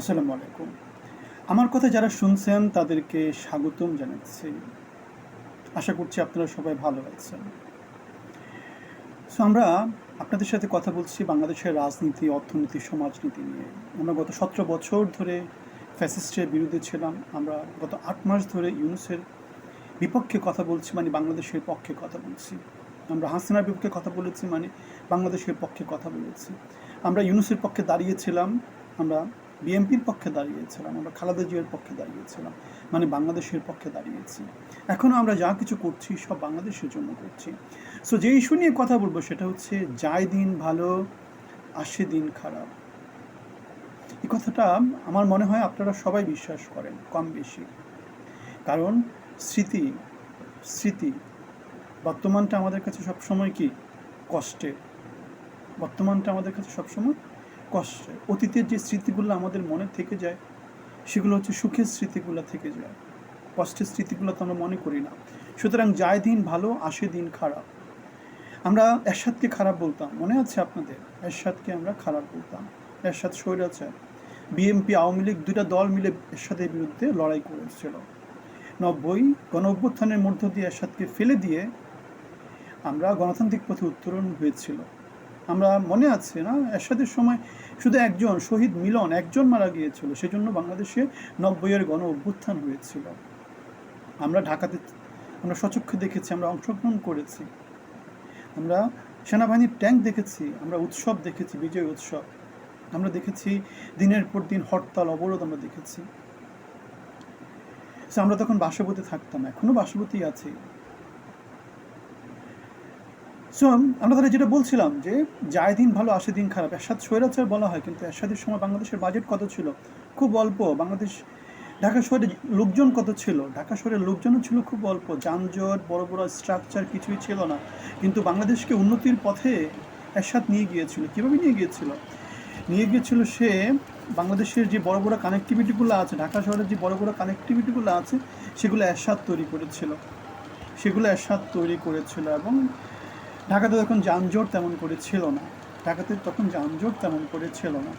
আসসালামু আলাইকুম। আমার কথা যারা শুনছেন, তাদেরকে স্বাগতম জানাচ্ছি। আশা করছি আপনারা সবাই ভালো আছেন। সো আমরা আপনাদের সাথে কথা বলছি বাংলাদেশের রাজনীতি, অর্থনীতি, সমাজনীতি নিয়ে। আমরা গত সতেরো বছর ধরে ফ্যাসিস্টের বিরুদ্ধে ছিলাম। আমরা গত আট মাস ধরে ইউনুসের বিপক্ষে কথা বলছি মানে বাংলাদেশের পক্ষে কথা বলছি। আমরা হাসিনার বিপক্ষে কথা বলেছি মানে বাংলাদেশের পক্ষে কথা বলেছি। আমরা ইউনুসের পক্ষে দাঁড়িয়েছিলাম আমরা বিএনপির পক্ষে দাঁড়িয়েছিলাম, আমরা খালেদা জিয়ার পক্ষে দাঁড়িয়েছিলাম মানে বাংলাদেশের পক্ষে দাঁড়িয়েছি। এখনও আমরা যা কিছু করছি, সব বাংলাদেশের জন্য করছি। সো যে ইস্যু নিয়ে কথা বলব সেটা হচ্ছে যায় দিন ভালো, আসে দিন খারাপ। এই কথাটা আমার মনে হয় আপনারা সবাই বিশ্বাস করেন, কম বেশি। কারণ স্মৃতি স্মৃতি, বর্তমানটা আমাদের কাছে সবসময় কি? কষ্টের। বর্তমানটা আমাদের কাছে সবসময় কষ্টের অতীতের যে স্মৃতিগুলো আমাদের মনে থেকে যায়, সেগুলো হচ্ছে সুখের স্মৃতিগুলো থেকে যায়। কষ্টের স্মৃতিগুলো তো আমরা মনে করি না। সুতরাং যায় দিন ভালো, আসে দিন খারাপ। আমরা এরশাদকে খারাপ বলতাম, মনে আছে আপনাদের? এরশাদকে আমরা খারাপ বলতাম। এরশাদ স্বৈরাচার বিএনপি আওয়ামী লীগ দুটা দল মিলে এরশাদের বিরুদ্ধে লড়াই করেছিল। নব্বই গণ অভ্যুত্থানের মধ্য দিয়ে এরশাদকে ফেলে দিয়ে আমরা গণতান্ত্রিক পথে উত্তরণ হয়েছিল। আমরা মনে আছে না? এরশাদের সময় শুধু একজন শহীদ মিলন, একজন মারা গিয়েছিল, সেজন্য বাংলাদেশে নব্বইয়ের গণ অভ্যুত্থান হয়েছিল। আমরা ঢাকাতে, আমরা সচক্ষে দেখেছি, আমরা অংশগ্রহণ করেছি। আমরা সেনাবাহিনীর ট্যাঙ্ক দেখেছি, আমরা উৎসব দেখেছি, বিজয় উৎসব। আমরা দেখেছি দিনের পর দিন হরতাল, অবরোধ আমরা দেখেছি। আমরা তখন বাসবতে থাকতাম, এখনও বাসবতেই আছি। সো আমরা তাহলে যেটা বলছিলাম যে যায় দিন ভালো আসে দিন খারাপ, এরশাদ স্বৈরাচার বলা হয়, কিন্তু এরশাদের সময় বাংলাদেশের বাজেট কত ছিল? খুব অল্প। বাংলাদেশ, ঢাকা শহরে লোকজন কত ছিল? ঢাকা শহরের লোকজনও ছিল খুব অল্প। যানজট, বড় বড় স্ট্রাকচার কিছুই ছিল না। কিন্তু বাংলাদেশকে উন্নতির পথে এরশাদ নিয়ে গিয়েছিল। কীভাবে নিয়ে গিয়েছিল? নিয়ে গিয়েছিল সে বাংলাদেশের যে বড় বড় কানেক্টিভিটিগুলো আছে, ঢাকা শহরের যে বড় বড় কানেক্টিভিটিগুলো আছে, সেগুলো এরশাদ তৈরি করেছিল। সেগুলো এরশাদ তৈরি করেছিল এবং ঢাকাতে তখন যানজট তেমন করে ছিল না। ঢাকাতে তখন যানজট তেমন করে ছিল না।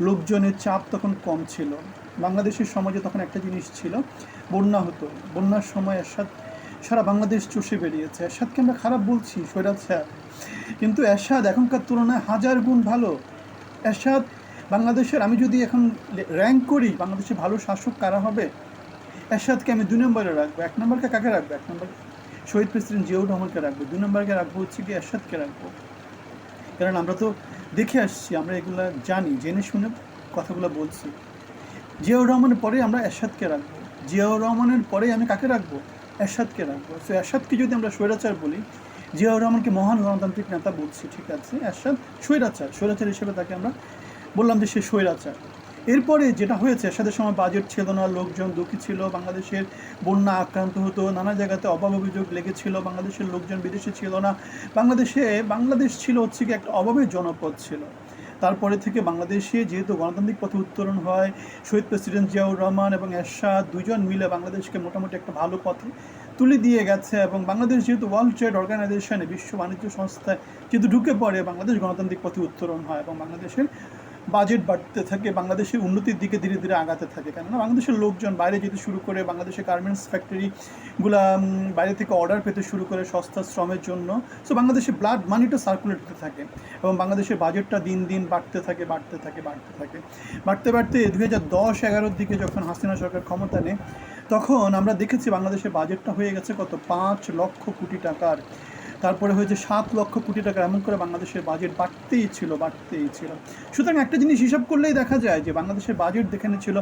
লোকজনের চাপ তখন কম ছিল। বাংলাদেশের সমাজে তখন একটা জিনিস ছিল, বন্যা হতো। বন্যার সময় এরশাদ, সারা বাংলাদেশ চষে বেরিয়েছে। এরশাদকে আমরা খারাপ বলছি সৈরাজ স্যার। কিন্তু এরশাদ এখনকার তুলনায় হাজার গুণ ভালো। এরশাদ, বাংলাদেশের আমি যদি এখন র্যাঙ্ক করি বাংলাদেশে ভালো শাসক কারা হবে? এরশাদকে আমি দুই নম্বরে রাখব। এক নম্বরকে কাকে রাখব? এক নম্বর শহীদ প্রেসিডেন্ট জিয়াউর রহমানকে রাখব, দুই নম্বরকে রাখব, হচ্ছে কি এরশাদকে রাখব। কারণ আমরা তো দেখে আসছি, আমরা এগুলা জানি, জেনে শুনে কথাগুলো বলছি। জিয়াউর রহমানের পরে আমরা এরশাদকে রাখব। জিয়াউর রহমানের পরে আমি কাকে রাখব? এরশাদকে রাখব। সো এরশাদকে যদি আমরা স্বৈরাচার বলি, জিয়াউর রহমানকে মহান গণতান্ত্রিক নেতা বলছি, ঠিক আছে? এরশাদ স্বৈরাচার স্বৈরাচার হিসেবে তাকে আমরা বললাম যে সে স্বৈরাচার। এরপরে যেটা হয়েছে এরশাদের সময় বাজেট ছিল না, লোকজন দুঃখী ছিল, বাংলাদেশের বন্যা আক্রান্ত হতো, নানা জায়গাতে অভাব অভিযোগ লেগেছিল, বাংলাদেশের লোকজন বিদেশে ছিল না। বাংলাদেশে, বাংলাদেশ ছিল হচ্ছে কি একটা অভাবের জনপদ ছিল। তারপরে থেকে বাংলাদেশে যেহেতু গণতান্ত্রিক পথে উত্তরণ হয়, শহীদ প্রেসিডেন্ট জিয়াউর রহমান এবং এরশাদ দুজন মিলে বাংলাদেশকে মোটামুটি একটা ভালো পথে তুলে দিয়ে গেছে এবং বাংলাদেশ যেহেতু ওয়ার্ল্ড ট্রেড অর্গানাইজেশনে বিশ্ব বাণিজ্য সংস্থায় যেহেতু ঢুকে পড়ে, বাংলাদেশ গণতান্ত্রিক পথে উত্তরণ হয় এবং বাংলাদেশের বাজেট বাড়তে থাকে, বাংলাদেশের উন্নতির দিকে ধীরে ধীরে আগাতে থাকে। কেননা বাংলাদেশের লোকজন বাইরে যেতে শুরু করে বাংলাদেশের গার্মেন্টস ফ্যাক্টরিগুলা বাইরে থেকে অর্ডার পেতে শুরু করে সস্তা শ্রমের জন্য। সো বাংলাদেশে ব্লাড মানিটা সার্কুলেট হতে থাকে এবং বাংলাদেশের বাজেটটা দিন দিন বাড়তে থাকে বাড়তে থাকে বাড়তে থাকে। বাড়তে বাড়তে দু হাজার দশ এগারোর দিকে যখন হাসিনা সরকার ক্ষমতা নেয়, তখন আমরা দেখেছি বাংলাদেশের বাজেটটা হয়ে গেছে কত পাঁচ লক্ষ কোটি টাকার। তারপরে হয়েছে সাত লক্ষ কোটি টাকা এমন করে বাংলাদেশের বাজেট বাড়তেই ছিল বাড়তেই ছিল। সুতরাং একটা জিনিস হিসাব করলেই দেখা যায় যে বাংলাদেশের বাজেট যেখানে ছিল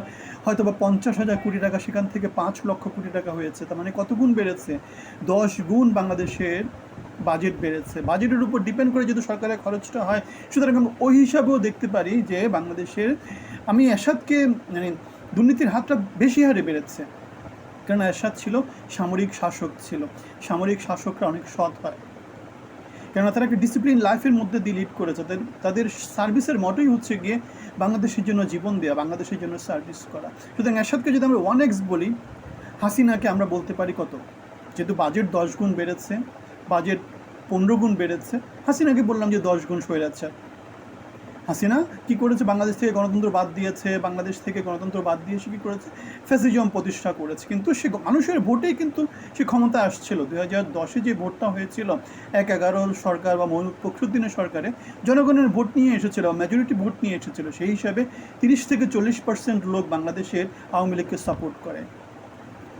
হয়তো বা পঞ্চাশ হাজার কোটি টাকা, সেখান থেকে পাঁচ লক্ষ কোটি টাকা হয়েছে। তার মানে কত গুণ বেড়েছে? দশ গুণ বাংলাদেশের বাজেট বেড়েছে। বাজেটের উপর ডিপেন্ড করে যদি সরকারের খরচটা হয়, সুতরাং আমরা ওই হিসাবেও দেখতে পারি যে বাংলাদেশের, আমি এরশাদকে মানে দুর্নীতির হাতটা বেশি হারে বেড়েছে। কারণ এরশাদ ছিল সামরিক শাসক ছিল। সামরিক শাসকরা অনেক সৎ হয়। কেননা তারা একটা ডিসিপ্লিন লাইফের মধ্যে দিয়ে লিড করেছে। তাদের তাদের সার্ভিসের মতোই হচ্ছে গিয়ে বাংলাদেশের জন্য জীবন দেওয়া বাংলাদেশের জন্য সার্ভিস করা। সুতরাং এরশাদকে যদি আমরা ওয়ান এক্স বলি, হাসিনাকে আমরা বলতে পারি কত? যেহেতু বাজেট দশ গুণ বেড়েছে বাজেট পনেরো গুণ বেড়েছে, হাসিনাকে বললাম যে দশ গুণ স্বৈরাচার হাসিনা কি করেছে? বাংলাদেশ থেকে গণতন্ত্র বাদ দিয়েছে, বাংলাদেশ থেকে গণতন্ত্র বাদ দিয়ে সে কী করেছে? ফ্যাসিজম প্রতিষ্ঠা করেছে। কিন্তু সে মানুষের ভোটেই কিন্তু সে ক্ষমতা আসছিল। দুই হাজার দশে যে ভোটটা হয়েছিল, এক এগারো সরকার বা ফখরুদ্দিনের সরকারে জনগণের ভোট নিয়ে এসেছিল মেজরিটি ভোট নিয়ে এসেছিল। সেই হিসাবে তিরিশ থেকে চল্লিশ পার্সেন্ট লোক বাংলাদেশের আওয়ামী লীগকে সাপোর্ট করে।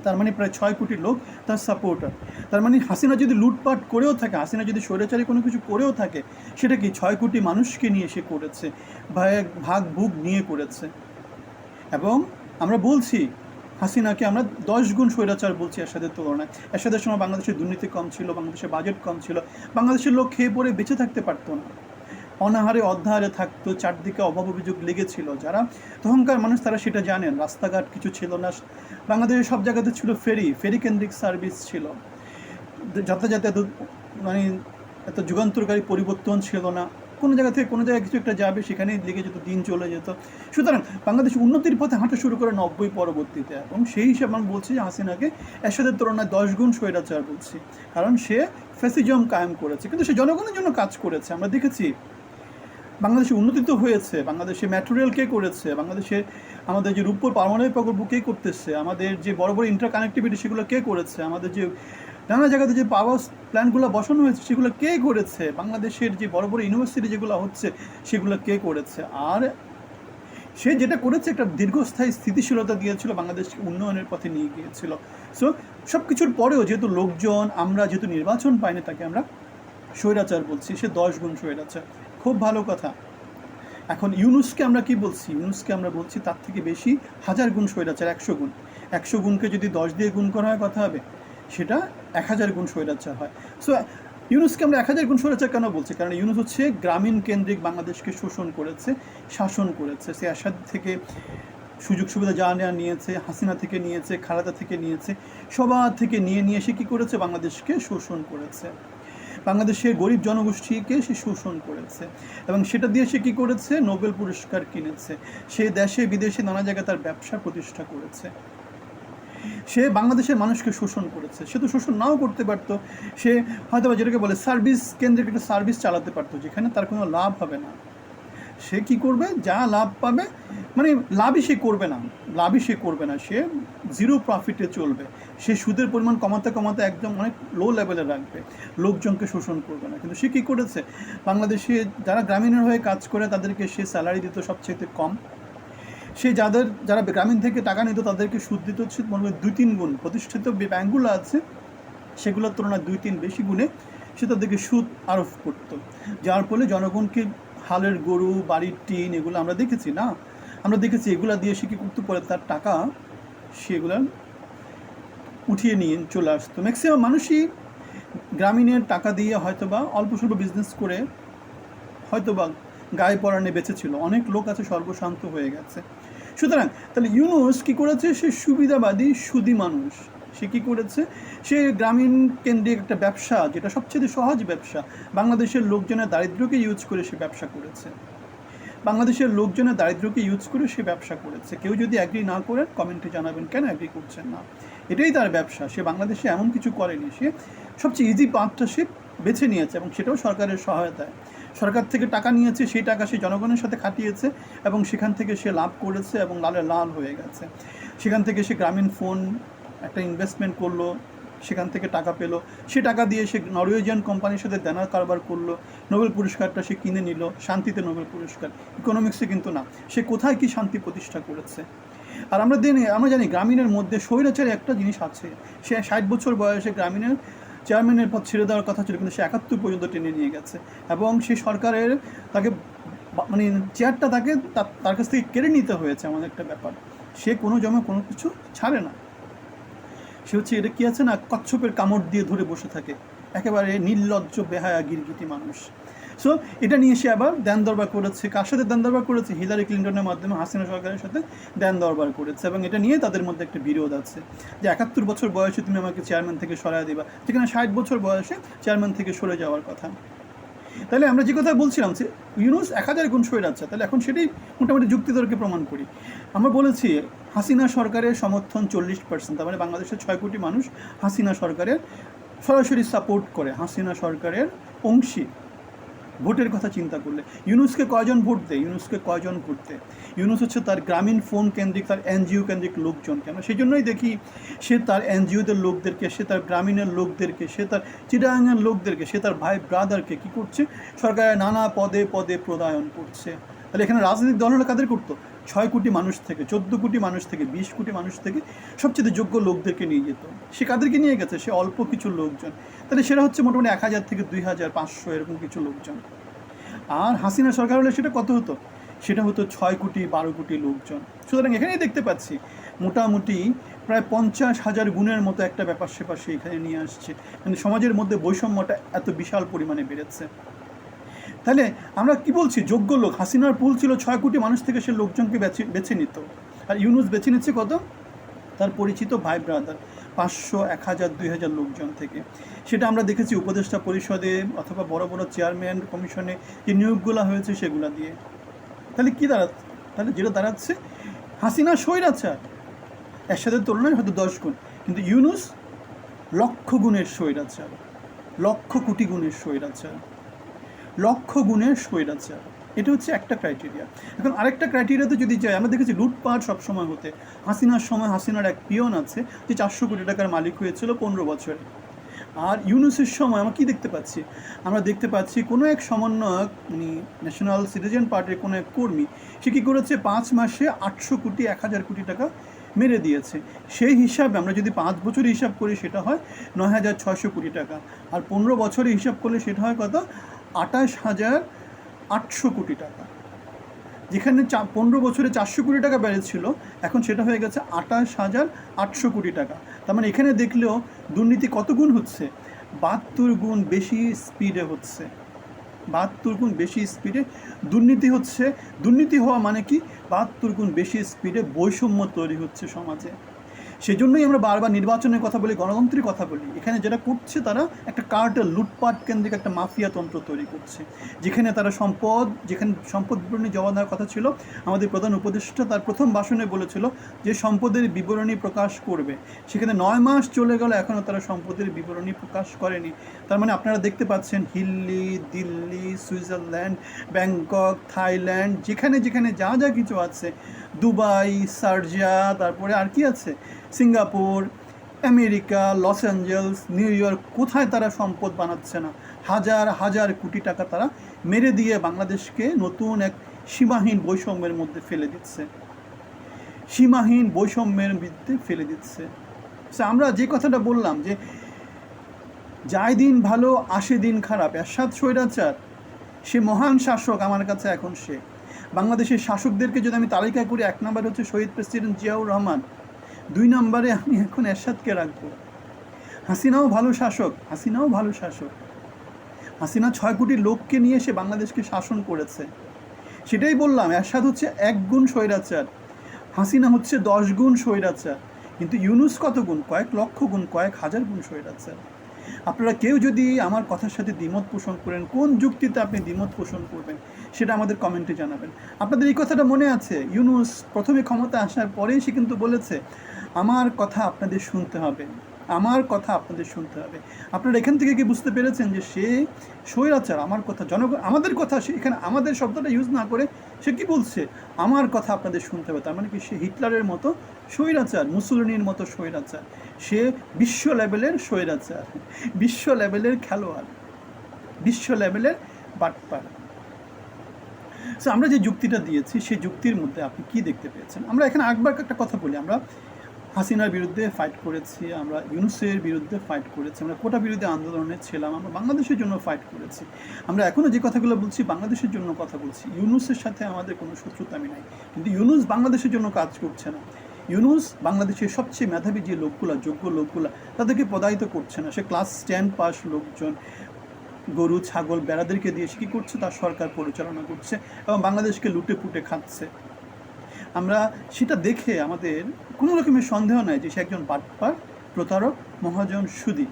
তার মানে প্রায় ছয় কোটি লোক তার সাপোর্টার তার মানে হাসিনা যদি লুটপাট করেও থাকে, হাসিনা যদি স্বৈরাচারী কোনো কিছু করেও থাকে, সেটা কি ছয় কোটি মানুষকে নিয়ে সে করেছে ভাগ ভাগ ভুগ নিয়ে করেছে? এবং আমরা বলছি, হাসিনাকে আমরা দশ গুণ স্বৈরাচার বলছি এরশাদের তুলনায়। এরশাদের সময় বাংলাদেশের দুর্নীতি কম ছিল, বাংলাদেশের বাজেট কম ছিল, বাংলাদেশের লোক খেয়ে পড়ে বেঁচে থাকতে পারতো না। অনাহারে অধ্যাহারে থাকতো, চারদিকে অভাব অভিযোগ লেগেছিল। যারা তখনকার মানুষ তারা সেটা জানেন, রাস্তাঘাট কিছু ছিল না। বাংলাদেশের সব জায়গাতে ছিল ফেরি ফেরি কেন্দ্রিক সার্ভিস ছিল। যাতায়াতে এত মানে এত যুগান্তরকারী পরিবর্তন ছিল না। কোনো জায়গা থেকে কোনো জায়গায় কিছু একটা যাবে, সেখানেই লেগে যেত, দিন চলে যেত। সুতরাং বাংলাদেশ উন্নতির পথে হাঁটা শুরু করে নব্বই পরবর্তীতে। এবং সেই হিসাবে আমি বলছি যে হাসিনাকে এরশাদের তুলনায় দশ গুণ স্বৈরাচার বলছি। কারণ সে ফ্যাসিজম কায়েম করেছে। কিন্তু সে জনগণের জন্য কাজ করেছে। আমরা দেখেছি বাংলাদেশে উন্নতি তো হয়েছে, বাংলাদেশে ম্যাটেরিয়াল কে করেছে, বাংলাদেশে আমাদের যে রূপপুর পারমাণবিক প্রকল্প কে করতেছে, আমাদের যে বড় বড় ইন্টার কানেক্টিভিটি সেগুলো কে করেছে, আমাদের যে নানা জায়গাতে যে পাওয়ার প্ল্যান্টগুলো বসানো হয়েছে সেগুলো কে করেছে, বাংলাদেশের যে বড় বড় ইউনিভার্সিটি যেগুলো হচ্ছে সেগুলো কে করেছে। আর সে যেটা করেছে একটা দীর্ঘস্থায়ী স্থিতিশীলতা দিয়েছিল বাংলাদেশকে উন্নয়নের পথে নিয়ে গিয়েছিল। সো সব কিছুর পরেও যেহেতু লোকজন, আমরা যেহেতু নির্বাচন পাইনি তাকে আমরা স্বৈরাচার বলছি, সে দশ গুণ স্বৈরাচার। খুব ভালো কথা। এখন ইউনুসকে আমরা কি বলছি? ইউনুসকে আমরা বলছি তার থেকে বেশি হাজার গুণ স্বৈরাচার, একশো গুণ। একশো গুণকে যদি দশ দিয়ে গুণ করা হয়, কথা হবে। সেটা এক হাজার গুণ স্বৈরাচার হয়। সো ইউনুসকে আমরা এক হাজার গুণ স্বৈরাচার কেন বলছি? কারণ ইউনুস হচ্ছে গ্রামীণ কেন্দ্রিক বাংলাদেশকে শোষণ করেছে, শাসন করেছে। সে আসাদ থেকে সুযোগ সুবিধা যা নেওয়া নিয়েছে, হাসিনা থেকে নিয়েছে, খালাদা থেকে নিয়েছে, সবার থেকে নিয়ে নিয়ে এসে কী করেছে? বাংলাদেশকে শোষণ করেছে। বাংলাদেশের গরিব জনগোষ্ঠীকে সে শোষণ করেছে এবং সেটা দিয়ে সে কী করেছে? নোবেল পুরস্কার কিনেছে। সে দেশে, বিদেশে নানা জায়গায় তার ব্যবসা প্রতিষ্ঠা করেছে। সে বাংলাদেশের মানুষকে শোষণ করেছে। সে তো শোষণ নাও করতে পারতো। সে হয়তো যেটাকে বলে সার্ভিস কেন্দ্রিক একটা সার্ভিস চালাতে পারতো, যেখানে তার কোনো লাভ হবে না। সে কি করবে? যা লাভ পাবে মানে লাভই সে করবে না। লাভই সে করবে না। সে জিরো প্রফিটে চলবে। সে সুদের পরিমাণ কমাতে কমাতে একদম অনেক লো লেভেলে রাখবে। লোকজনকে শোষণ করবে না। কিন্তু সে কী করেছে? বাংলাদেশে যারা গ্রামীণের হয়ে কাজ করে, তাদেরকে সে স্যালারি দিত সবচেয়ে কম। সে যাদের, যারা গ্রামীণ থেকে টাকা নিত, তাদেরকে সুদ দিত হচ্ছে মনে হয় দুই তিন গুণ। প্রতিষ্ঠিত ব্যাঙ্কগুলো আছে, সেগুলোর তুলনায় দুই তিন বেশি গুণে সে তাদেরকে সুদ আরোপ করতো। যার ফলে জনগণকে হালের গরু, বাড়ির টিন এগুলো আমরা দেখেছি না? আমরা দেখেছি এগুলো দিয়ে সে কী করতে? পারে তার টাকা সেগুলো উঠিয়ে নিয়ে চলে আসতো। ম্যাক্সিমাম মানুষই গ্রামীণের টাকা দিয়ে হয়তোবা অল্প স্বল্প বিজনেস করে হয়তোবা গায়ে পরাণে বেঁচেছিল অনেক লোক আছে সর্বশান্ত হয়ে গেছে। সুতরাং তাহলে ইউনুস কী করেছে? সে সুবিধাবাদী, সুদী মানুষ। সে কী করেছে? সে গ্রামীণ কেন্দ্রিক একটা ব্যবসা, যেটা সবচেয়ে সহজ ব্যবসা, বাংলাদেশের লোকজনের দারিদ্র্যকে ইউজ করে সে ব্যবসা করেছে। বাংলাদেশের লোকজনের দারিদ্র্যকে ইউজ করে সে ব্যবসা করেছে। কেউ যদি অ্যাগ্রি না করেন কমেন্টে জানাবেন, কেন অ্যাগ্রি করছেন না? এটাই তার ব্যবসা। সে বাংলাদেশে এমন কিছু করেনি। সে সবচেয়ে ইজি পাথটা সে বেছে নিয়েছে এবং সেটাও সরকারের সহায়তায়। সরকার থেকে টাকা নিয়েছে, সেই টাকা সে জনগণের সাথে খাটিয়েছে এবং সেখান থেকে সে লাভ করেছে এবং লালে লাল হয়ে গেছে। সেখান থেকে সে গ্রামীণ ফোন একটা ইনভেস্টমেন্ট করল। সেখান থেকে টাকা পেল। সে টাকা দিয়ে সে নরওয়েজিয়ান কোম্পানির সাথে দেনার কারবার করল। নোবেল পুরস্কারটা সে কিনে নিল। শান্তিতে নোবেল পুরস্কার। ইকোনমিক্সে কিন্তু না। সে কোথায় কি শান্তি প্রতিষ্ঠা করেছে? আর আমরা দিন, আমরা জানি গ্রামীণের মধ্যে স্বৈরাচারে একটা জিনিস আছে। সে ষাট বছর বয়সে গ্রামীণের চেয়ারম্যানের পদ ছেড়ে দেওয়ার কথা ছিল, কিন্তু সে একাত্তর পর্যন্ত টেনে নিয়ে গেছে। এবং সে সরকারের তাকে মানে চেয়ারটা তাকে তার কাছ থেকে কেড়ে নিতে হয়েছে, এমন একটা ব্যাপার। সে কোনো জমে কোনো কিছু ছাড়ে না। সে হচ্ছে এটা কি আছে না, কচ্ছপের কামড় দিয়ে ধরে বসে থাকে। একেবারে নির্লজ্জ, বেহায়া, গিরগিটি মানুষ। সো এটা নিয়ে সে আবার দেন দরবার করেছে। কার সাথে দেন দরবার করেছে? হিলারি ক্লিন্টনের মাধ্যমে, হাসিনা সরকারের সাথে দেন দরবার করেছে। এবং এটা নিয়ে তাদের মধ্যে একটা বিরোধ আছে যে, একাত্তর বছর বয়সে তুমি আমাকে চেয়ারম্যান থেকে সরাই দিবা। যেখানে ষাট বছর বয়সে চেয়ারম্যান থেকে সরে যাওয়ার কথা। তাহলে আমরা যে কথা বলছিলাম যে ইউনুস এক হাজার গুণ সরে যাচ্ছে তাহলে এখন সেটাই মোটামুটি যুক্তিতর্কে প্রমাণ করি। আমরা বলেছি হাসিনা সরকারের সমর্থন চল্লিশ পার্সেন্ট তার মানে বাংলাদেশের ছয় কোটি মানুষ হাসিনা সরকারের সরাসরি সাপোর্ট করে, হাসিনা সরকারের অংশী। ভোটের কথা চিন্তা করলে। ইউনুসকে কয়জন ভোট দেয়? ইউনুসকে কয়জন ভোট দেয়? ইউনুস হচ্ছে তার গ্রামীণ ফোন কেন্দ্রিক, তার এনজিও কেন্দ্রিক লোকজনকে আমরা সেই জন্যই দেখি সে তার এনজিওদের লোকদেরকে, সে তার গ্রামীণের লোকদেরকে, সে তার চিটাগাঙের লোকদেরকে, সে তার ভাই ব্রাদারকে কী করছে? সরকারের নানা পদে পদে প্রদায়ন করছে। তাহলে এখানে রাজনৈতিক দলরা কাদের করতো? ছয় কোটি মানুষ থেকে, চোদ্দ কোটি মানুষ থেকে, বিশ কোটি মানুষ থেকে সবচেয়ে যোগ্য লোকদেরকে নিয়ে যেত। সে কাদেরকে নিয়ে গেছে? সে অল্প কিছু লোকজন। তাহলে সেটা হচ্ছে মোটামুটি এক হাজার থেকে দুই হাজার পাঁচশো এরকম কিছু লোকজন। আর হাসিনা সরকার হলে সেটা কত হতো? সেটা হতো ছয় কোটি, বারো কোটি লোকজন। সুতরাং এখানেই দেখতে পাচ্ছি, মোটামুটি প্রায় পঞ্চাশ হাজার গুণের মতো একটা ব্যাপার সেপার সে এখানে নিয়ে আসছে। মানে সমাজের মধ্যে বৈষম্যটা এত বিশাল পরিমাণে বেড়েছে। তাহলে আমরা কি বলছি? যোগ্য লোক, হাসিনার পুল ছিল ছয় কোটি মানুষ থেকে সে লোকজনকে বেছে বেছে নিত। আর ইউনুস বেছে নিচ্ছে কত? তার পরিচিত ভাই ব্রাদার পাঁচশো, এক হাজার, দুই হাজার লোকজন থেকে। সেটা আমরা দেখেছি উপদেষ্টা পরিষদে অথবা বড় বড় চেয়ারম্যান কমিশনে যে নিয়োগগুলো হয়েছে সেগুলো দিয়ে। তাহলে কী দাঁড়াচ্ছে তাহলে যেটা দাঁড়াচ্ছে, হাসিনা স্বৈরাচার। একসাথে তুলনায় হয়তো দশ গুণ। কিন্তু ইউনুস লক্ষ গুণের স্বৈরাচার। লক্ষ কোটি গুণের স্বৈরাচার। লক্ষ গুণের স্বৈরাচার। এটা হচ্ছে একটা ক্রাইটেরিয়া এখন আরেকটা ক্রাইটেরিয়াতে যদি যাই, আমরা দেখেছি লুটপাট সবসময় হতে। হাসিনার সময় হাসিনার এক পিয়ন আছে, যে চারশো কোটি টাকার মালিক হয়েছিল পনেরো বছরে। আর ইউনুসের সময় আমরা কী দেখতে পাচ্ছি? আমরা দেখতে পাচ্ছি কোনো এক সমন্বয়ক, উনি ন্যাশনাল সিটিজেন পার্টির কোনো এক কর্মী, সে কী করেছে? পাঁচ মাসে আটশো কোটি, এক হাজার কোটি টাকা মেরে দিয়েছে। সেই হিসাবে আমরা যদি পাঁচ বছরে হিসাব করি, সেটা হয় নয় হাজার ছয়শো কোটি টাকা। আর পনেরো বছরে হিসাব করলে সেটা হয় কত? আঠাশ হাজার আটশো কোটি টাকা। যেখানে চা, পনেরো বছরে চারশো কোটি টাকা বেড়েছিল এখন সেটা হয়ে গেছে আঠাশ হাজার আটশো কোটি টাকা। তার মানে এখানে দেখলেও দুর্নীতি কত গুণ হচ্ছে? বাহাত্তর গুণ বেশি স্পিডে হচ্ছে। বাহাত্তর গুণ বেশি স্পিডে দুর্নীতি হচ্ছে। দুর্নীতি হওয়া মানে কি? বাহাত্তর গুণ বেশি স্পিডে বৈষম্য তৈরি হচ্ছে সমাজে। সেই জন্যই আমরা বারবার নির্বাচনের কথা বলি, গণতন্ত্রের কথা বলি। এখানে যেটা করছে তারা একটা কার্টেল লুটপাট কেন্দ্রিক একটা মাফিয়া তন্ত্র তৈরি করছে। যেখানে তারা সম্পদ, যেখানে সম্পদ বিবরণী জমা দেওয়ার কথা ছিল, আমাদের প্রধান উপদেষ্টা তার প্রথম ভাষণে বলেছিল যে সম্পদের বিবরণী প্রকাশ করবে। সেখানে নয় মাস চলে গেল এখনও তারা সম্পদের বিবরণী প্রকাশ করেনি। তার মানে আপনারা দেখতে পাচ্ছেন হিল্লি, দিল্লি, সুইজারল্যান্ড, ব্যাংকক, থাইল্যান্ড, যেখানে যেখানে যা যা কিছু আছে দুবাই, সার্জিয়া, তারপরে আর কি আছে? Singapore, America, Los Angeles, New York, কোথায় তারা সম্পদ বানাচ্ছে না? হাজার হাজার কোটি টাকা তারা মেরে দিয়ে বাংলাদেশকে নতুন এক সীমাহীন বৈষম্যের মধ্যে ফেলে দিচ্ছে। সীমাহীন বৈষম্যের মধ্যে ফেলে দিচ্ছে। আমরা যে কথাটা বললাম যে যায় দিন ভালো, আসে দিন খারাপ, এরশাদ স্বৈরাচার, সে মহান শাসক আমার কাছে এখন সে। বাংলাদেশের শাসকদেরকে যদি আমি তালিকা করি, এক নম্বর হচ্ছে শহীদ প্রেসিডেন্ট জিয়াউর রহমান। দুই নম্বরে আমি এখন এরশাদকে রাখব। হাসিনাও ভালো শাসক, হাসিনাও ভালো শাসক। হাসিনা ছয় কোটি লোককে নিয়ে সে বাংলাদেশকে শাসন করেছে। সেটাই বললাম, এরশাদ হচ্ছে এক গুণ স্বৈরাচার। হাসিনা হচ্ছে দশ গুণ স্বৈরাচার। কিন্তু ইউনুস কত গুণ? কয়েক লক্ষ গুণ, কয়েক হাজার গুণ স্বৈরাচার। আপনারা কেউ যদি আমার কথার সাথে দ্বিমত পোষণ করেন, কোন যুক্তিতে আপনি দ্বিমত পোষণ করবেন, সেটা আমাদের কমেন্টে জানাবেন। আপনাদের এই কথাটা মনে আছে? ইউনুস প্রথমে ক্ষমতা আসার পরেই সে কিন্তু বলেছে, আমার কথা আপনাদের শুনতে হবে। আমার কথা আপনাদের শুনতে হবে। আপনারা এখান থেকে কি বুঝতে পেরেছেন যে সে স্বৈরাচার, আমার কথা জনগণ আমাদের কথা সে এখানে, আমাদের শব্দটা ইউজ না করে সে কি বলছে? আমার কথা আপনাদের শুনতে হবে। তার মানে কি সে হিটলারের মতো স্বৈরাচার, মুসলিনীর মতো স্বৈরাচার। সে বিশ্ব লেভেলের স্বৈরাচার, বিশ্ব লেভেলের খেলোয়াড়, বিশ্ব লেভেলের বাটপার। সো আমরা যে যুক্তিটা দিয়েছি সেই যুক্তির মধ্যে আপনি কি দেখতে পেয়েছেন? আমরা এখানে একবার একটা কথা বলি। আমরা হাসিনার বিরুদ্ধে ফাইট করেছি, আমরা ইউনুসের বিরুদ্ধে ফাইট করেছি, আমরা কোটা বিরুদ্ধে আন্দোলনে ছিলাম, আমরা বাংলাদেশের জন্য ফাইট করেছি। আমরা এখনও যে কথাগুলো বলছি, বাংলাদেশের জন্য কথা বলছি। ইউনুসের সাথে আমাদের কোনো শত্রুতা আমি নাই। কিন্তু ইউনুস বাংলাদেশের জন্য কাজ করছে না। ইউনুস বাংলাদেশের সবচেয়ে মেধাবী যে লোকগুলা, যোগ্য লোকগুলা, তাদেরকে পদায়িত করছে না। সে ক্লাস টেন পাস লোকজন, গরু, ছাগল, বেড়াদেরকে দিয়ে সে কী করছে? তার সরকার পরিচালনা করছে এবং বাংলাদেশকে লুটে পুটে খাচ্ছে। আমরা সেটা দেখে আমাদের কোনো রকমের সন্দেহ নাই যে সে একজন বাটপার, প্রতারক, মহাজন, সুদী।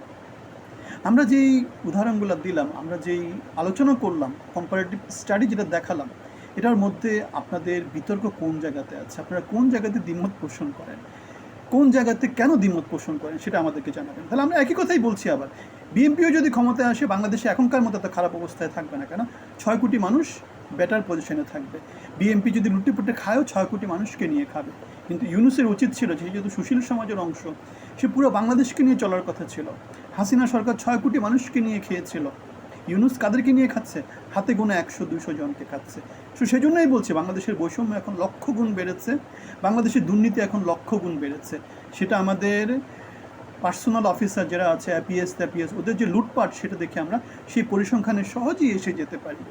আমরা যেই উদাহরণগুলো দিলাম, আমরা যেই আলোচনা করলাম কম্পারেটিভ স্টাডি যেটা দেখালাম, এটার মধ্যে আপনাদের বিতর্ক কোন জায়গাতে আছে? আপনারা কোন জায়গাতে দ্বিমত পোষণ করেন? কোন জায়গাতে কেন দ্বিমত পোষণ করেন সেটা আমাদেরকে জানাবেন। তাহলে আমরা একই কথাই বলছি আবার। বিএনপিও যদি ক্ষমতায় আসে, বাংলাদেশে এখনকার মতো এত খারাপ অবস্থায় থাকবে না কেন? ছয় কোটি মানুষ বেটার পজিশনে থাকবে। বিএনপি যদি লুটেপুটে খায়ও ছয় কোটি মানুষকে নিয়ে খাবে। কিন্তু ইউনুসের উচিত ছিল যে, যেহেতু সুশীল সমাজের অংশ, সে পুরো বাংলাদেশকে নিয়ে চলার কথা ছিল। হাসিনা সরকার ছয় কোটি মানুষকে নিয়ে খেয়েছিল। ইউনুস কাদেরকে নিয়ে খাচ্ছে? হাতে গোনা একশো, দুশো জনকে খাচ্ছে। তো সেই জন্যই বলছি, বাংলাদেশের বৈষম্য এখন লক্ষ গুণ বেড়েছে। বাংলাদেশের দুর্নীতি এখন লক্ষ গুণ বেড়েছে। সেটা আমাদের পার্সোনাল অফিসার যারা আছে অ্যাপিএস ত্যাপিএস ওদের যে লুটপাট, সেটা দেখে আমরা সেই পরিসংখ্যানে সহজেই এসে যেতে পারি।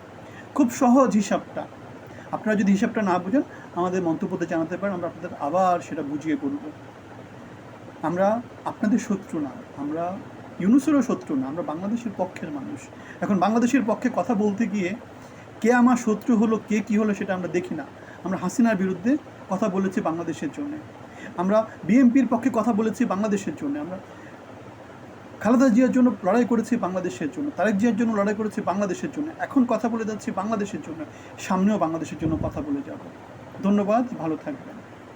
খুব সহজ হিসাবটা। আপনারা যদি হিসাবটা না বুঝেন, আমাদের মন্তব্যতে জানাতে পারেন, আমরা আপনাদের আবার সেটা বুঝিয়ে বলব। আমরা আপনাদের শত্রু না, আমরা ইউনুসেরও শত্রু না, আমরা বাংলাদেশের পক্ষের মানুষ। এখন বাংলাদেশের পক্ষে কথা বলতে গিয়ে কে আমার শত্রু হলো, কে কী হলো সেটা আমরা দেখি না। আমরা হাসিনার বিরুদ্ধে কথা বলেছি বাংলাদেশের জন্য। আমরা বিএনপির পক্ষে কথা বলেছি বাংলাদেশের জন্য। আমরা খালেদা জিয়ার জন্য লড়াই করেছি বাংলাদেশের জন্য, তারেক জিয়ার জন্য লড়াই করেছি বাংলাদেশের জন্য। এখন কথা বলে যাচ্ছি বাংলাদেশের জন্য, সামনেও বাংলাদেশের জন্য কথা বলে যাব। ধন্যবাদ, ভালো থাকবেন।